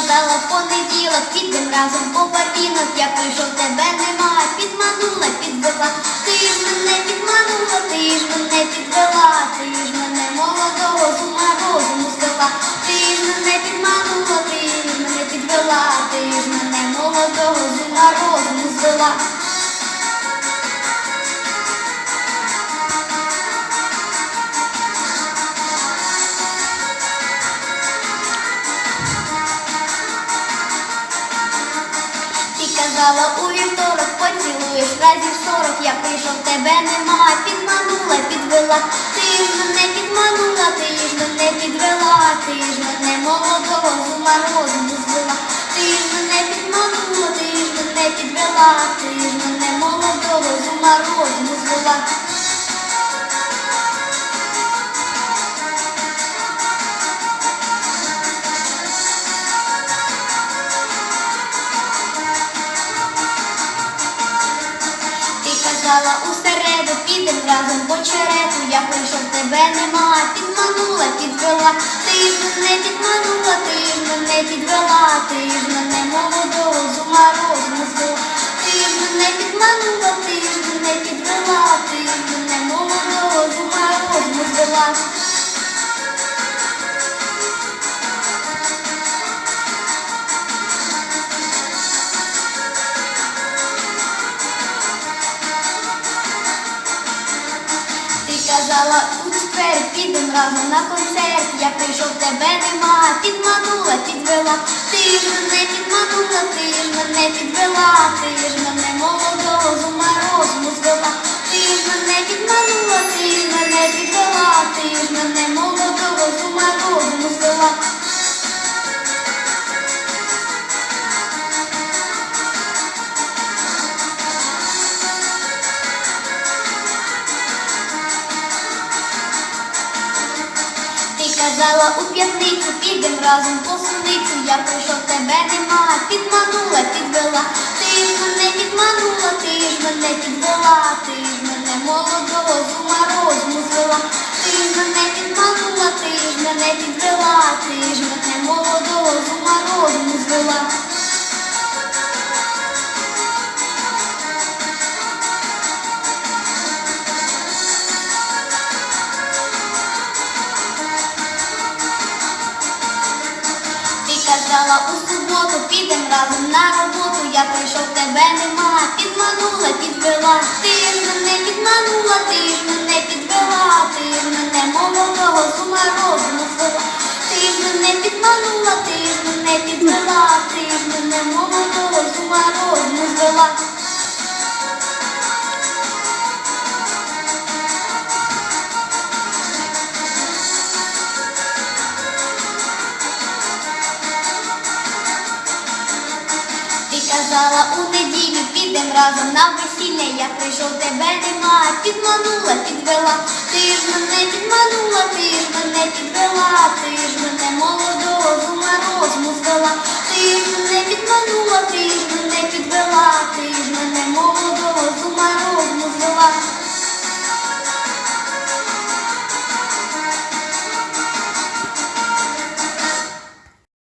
казала в понеділок, підем разом по барвінок, я прийшов, тебе нема, підманула, підвела, ти ж мене підманула, ти ж мене підвела, ти ж мене молодого з ума розуму звела, ти ж мене підманула, ти ж мене підвела, ти ж мене молодого з ума розуму звела. Казала у вівторок, поцілуєш разів сорок, я прийшов, тебе нема, підманула, підвела, ти ж мене підманула, ти ж мене підвела, ти ж мене молодого зума ума розуму звела, ти ж мене підманула, ти ж мене підвела, ти ж мене молодого зума ума розуму звела. Ти казала у середу, підем разом по черету, я прийшов, тебе нема, підманула, підвела, ти ж мене підманула, ти ж мене підвела, ти ж мене молодого з ума розуму ти ж мене підманула, ти ж мене підвела, ти ж мене молодого з ума розуму. Казала у четвер підем разом на концерт. Я прийшов, тебе нема, підманула, підвела. Ти ж мене підманула, ти ж мене підвела, ти ж мене молодого з ума розуму звела. Ти ж мене підманула, казала у п'ятницю, підем разом по суницю. Я прийшов, тебе нема, підманула, підвела. Ти ж мене підманула, ти ж мене підвела, ти ж мене молодого з ума. Ти ж мене підманула, ти ж мене підвела, ти ж мене молодого з ума. Казала у суботу, підем разом на роботу. Я прийшов, тебе нема, підманула, підвела. Ти ж мене підманула, ти ж мене підвела, ти ж мене молодого сума ума. Ти ж мене підманула, ти ж мене підвела, ти ж мене молодого з ума казала, у неділю підем разом на весілля. Я прийшов, тебе нема, підманула, підвела, ти ж мене підманула, ти ж мене підвела, ти ж мене молодого зума ума ти ж мене підманула, ти ж мене підвела, ти.